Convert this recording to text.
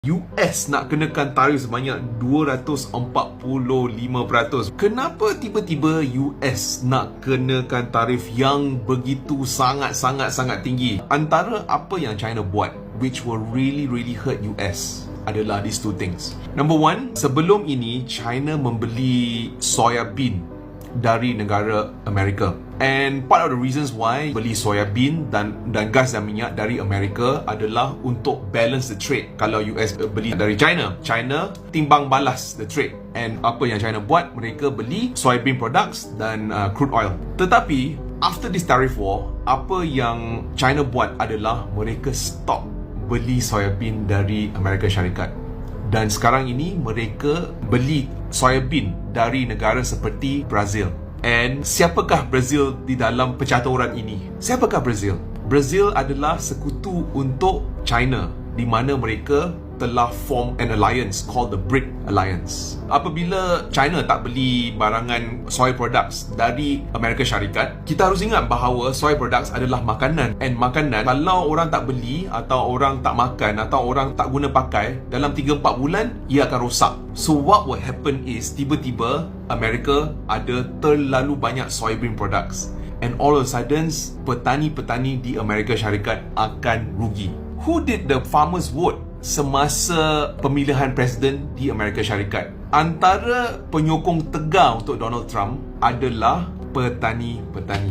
US nak kenakan tarif sebanyak 245%. Kenapa tiba-tiba US nak kenakan tarif yang begitu sangat-sangat-sangat tinggi? Antara apa yang China buat which will really really hurt US adalah these two things. Number one, sebelum ini China membeli soya bean dari negara Amerika. And part of the reasons why beli soya bean dan dan gas dan minyak dari Amerika adalah untuk balance the trade. Kalau US beli dari China, China timbang balas the trade. And apa yang China buat, mereka beli soya bean products dan uh, crude oil. Tetapi after this tariff war, apa yang China buat adalah mereka stop beli soya bean dari Amerika Syarikat. Dan sekarang ini mereka beli soya bean dari negara seperti Brazil. And siapakah Brazil di dalam percaturan ini? Siapakah Brazil? Brazil adalah sekutu untuk China di mana mereka telah form an alliance called the BRIC Alliance. Apabila China tak beli barangan soy products dari Amerika Syarikat, kita harus ingat bahawa soy products adalah makanan and makanan kalau orang tak beli atau orang tak makan atau orang tak guna pakai dalam 3-4 bulan ia akan rosak. So what will happen is tiba-tiba Amerika ada terlalu banyak soybean products and all of a sudden petani-petani di Amerika Syarikat akan rugi. Who did the farmers vote semasa pemilihan presiden di Amerika Syarikat. Antara penyokong tegar untuk Donald Trump adalah petani-petani.